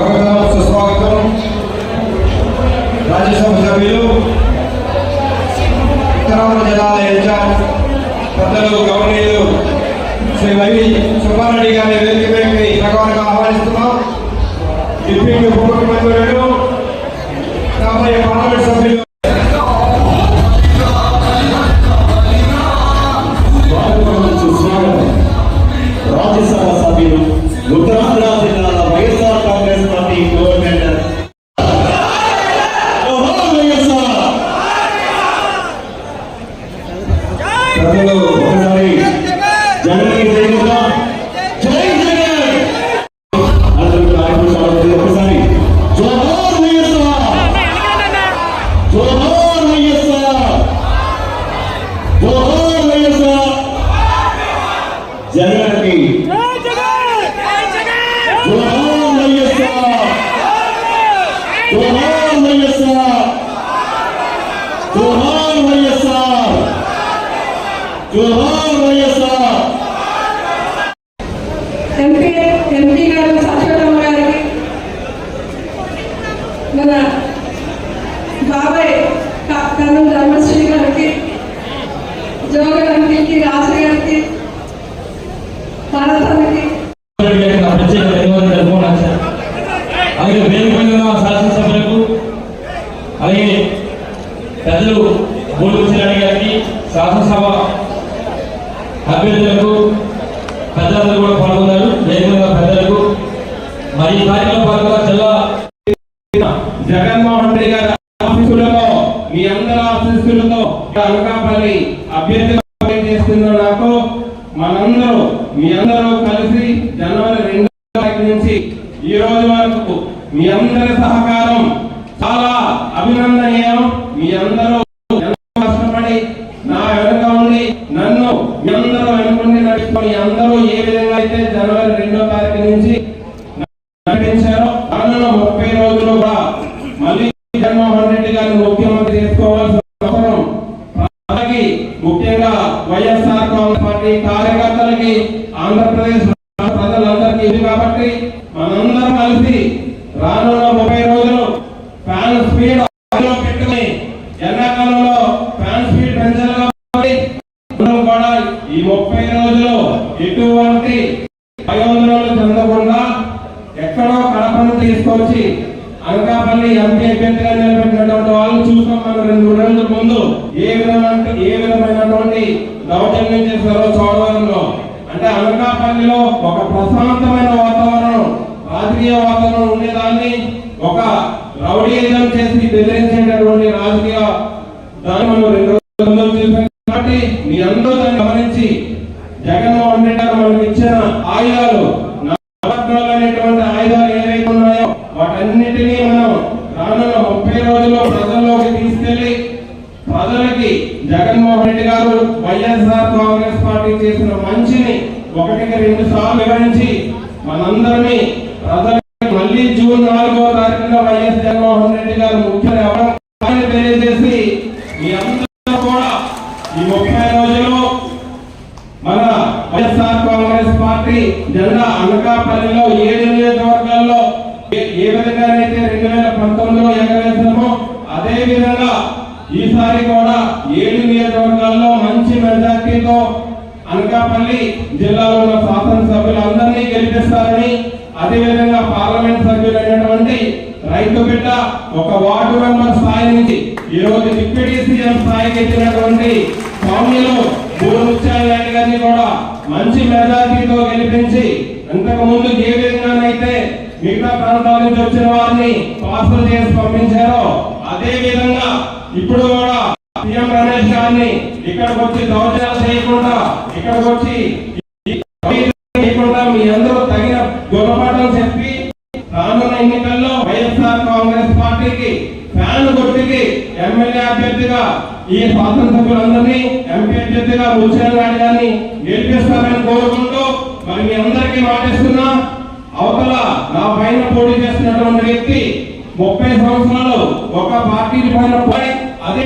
స్వాగతం సుస్వాగతం. రాజ్యసభ సభ్యులు పెద్దలు గౌరీలు శ్రీ వైవి సుబ్బారెడ్డి గారి వేదిక వేగి ప్రకారంగా ఆహ్వానిస్తున్నాం. డిప్యూటీ ఉప ముఖ్యమంత్రి జగన్కి జగన్ జై జగన్ అందరూ నాయకులు స్వాగతం ఒకసారి జోహార్ వైఎస్ఆర్ జోహార్ వైఎస్ఆర్ జోహార్ వైఎస్ఆర్ జగన్కి జోహార్ వైఎస్ఆర్ జోహార్ వైఎస్ఆర్ జోహార్ వైఎస్ఆర్ జోహార్ వైఎస్ఆర్ ఎంపీ ఎంపీ గారు సత్యవతమ్మ గారికి మన బాబాయ్ క- కన్నం ధర్మశ్రీ గారికి జోగన్ అంకిల్కి రాజు గారికి భారతానికి నా ప్రత్యేక ధన్యవాదాలు తెలుపుకోవాలి అలాగే వేదిక మీద ఉన్న శాసనసభ్యులకు అలాగే పెద్దలు బోలుచారి గారికి శాసనసభ అభ్యర్థులకు పెద్దలందరూ కూడా పాల్గొన్నారు. వేదిక పెద్దలకు మరి ఈ కార్యక్రమంలో పాల్గొన్న జిల్లా జగన్మోహన్ రెడ్డి గారి ఆశీస్సులతో మీ అందరి ఆశీస్సులతో అనకాపల్లి అభ్యర్థి చేస్తున్న నాకు మనందరూ మీ అందరూ కలిసి జనవరి రెండో తారీఖు నుంచి ఈ రోజు వరకు మీ అందరి సహకారం చాలా అభినందనీయం. మీ అందరూ కష్టపడి నా వెనుక ఉండి నన్ను మీ అందరూ వెనుకుండి నడుచుకొని అందరూ ఏ అయితే జనవరి రెండో తారీఖు నుంచి నటించారో. రానున్న ముప్పై రోజులు కూడా మళ్ళీ జగన్మోహన్ రెడ్డి గారిని ముఖ్యమంత్రి చేసుకోవాల్సిన అవసరం. అలాగే ముఖ్యంగా వైఎస్ఆర్ కాంగ్రెస్ పార్టీ కార్యకర్తలకి ఆంధ్రప్రదేశ్ ప్రజలందరికీ ఇది కాబట్టి మనందరం కలిసి రానున్న ముప్పై రోజులు ఫ్యాన్ స్పీడ్ అదుపులో పెట్టుకుని ఎండాకాలంలో ఫ్యాన్ స్పీడ్ పెంచాలి కాబట్టి అందరం కూడా ఈ ముప్పై రోజులు ఎటువంటి ప్రయోజనాలు చెందకుండా ఎక్కడో కడపను తీసుకొచ్చి అనకాపల్లి ఎంపీ అభ్యర్థిగా నిలబెట్టినటువంటి వాళ్ళు చూసాం మనం రెండు మూడు రోజుల ముందు. ఏ విధమైన ఏ విధమైనటువంటి దౌర్జన్యం చేశారో చోడవరంలో అంటే అనకాపల్లిలో ఒక ప్రశాంతమైన వాతావరణం రాజకీయ వాతావరణం ఉండేదాన్ని. ఒక రౌడీజం చేసి బెదిరించేటటువంటి రాజకీయ దాన్ని మనం రెండు రోజుల ముందు చూసాం కాబట్టి మీ అందరూ దాన్ని గమనించి జగన్మోహన్ మనకి ఇచ్చిన ఆయుధాలు నవరత్నాలు అనేటువంటి ఆయుధాలు ఏవైతే ఉన్నాయో వాటన్నిటినీ మనం రానున్న ముప్పై రోజుల్లో ప్రజల్లోకి తీసుకెళ్ళి ప్రజలకి జగన్మోహన్ రెడ్డి గారు వైఎస్ఆర్ కాంగ్రెస్ పార్టీ చేసిన మంచిని ఒకటికి రెండు సార్లు వివరించి మనందరినీ ప్రజలకి మళ్ళీ జూన్ నాలుగో తారీఖున వైఎస్ వైఎస్ఆర్ కాంగ్రెస్ పార్టీ జెండా అనకాపల్లిలో ఏడు నియోజకవర్గాల్లో ఏ- ఏ విధంగానైతే రెండు వేల పంతొమ్మిదిలో ఎగరేసామో అదే విధంగా ఈసారి కూడా ఏడు నియోజకవర్గాల్లో మంచి మెజార్టీతో అనకాపల్లి జిల్లాలో ఉన్న శాసనసభ్యులందరినీ గెలిపిస్తారని అదే విధంగా పార్లమెంట్ సభ్యులైనటువంటి రైతు బిడ్డ ఒక వార్డు మెంబర్ స్థాయి నుంచి ఈరోజు డిప్యూటీ సీఎం స్థాయికి ఎత్తినటువంటి స్వామ్యులు భూముత్యాలరెడ్డి గారిని కూడా మంచి మెజార్టీతో గెలిపించి అంతకు ముందు ఏ విధంగానైతే మిగతా ప్రాంతాల నుంచి వచ్చిన వారిని పాసులు చేసి పంపించారో అదే విధంగా ఇప్పుడు కూడా సీఎం రమేష్ గారిని ఇక్కడికి వచ్చి దౌర్జన్యాలు చేయకుండా ఇక్కడికి వచ్చి చేయకుండా మీ అందరూ తగిన గుణపాఠం చెప్పి రానున్న ఎన్నికల్లో వైఎస్ఆర్ కాంగ్రెస్ పార్టీకి ఫ్యాన్ గుర్తుకి ఎమ్మెల్యే అభ్యర్థిగా ఈ శాసనసభ్యులందరినీ ఎంపీ అభ్యర్థిగా ముచ్చేల నాయుడు గారిని గెలిపిస్తారని కోరుకుంటూ మరి మీ అందరికీ మాటిస్తున్నా అవతల నా పైన పోటీ చేస్తున్నటువంటి వ్యక్తి ముప్పై సంవత్సరాలు ఒక పార్టీ పైన పోయి అదే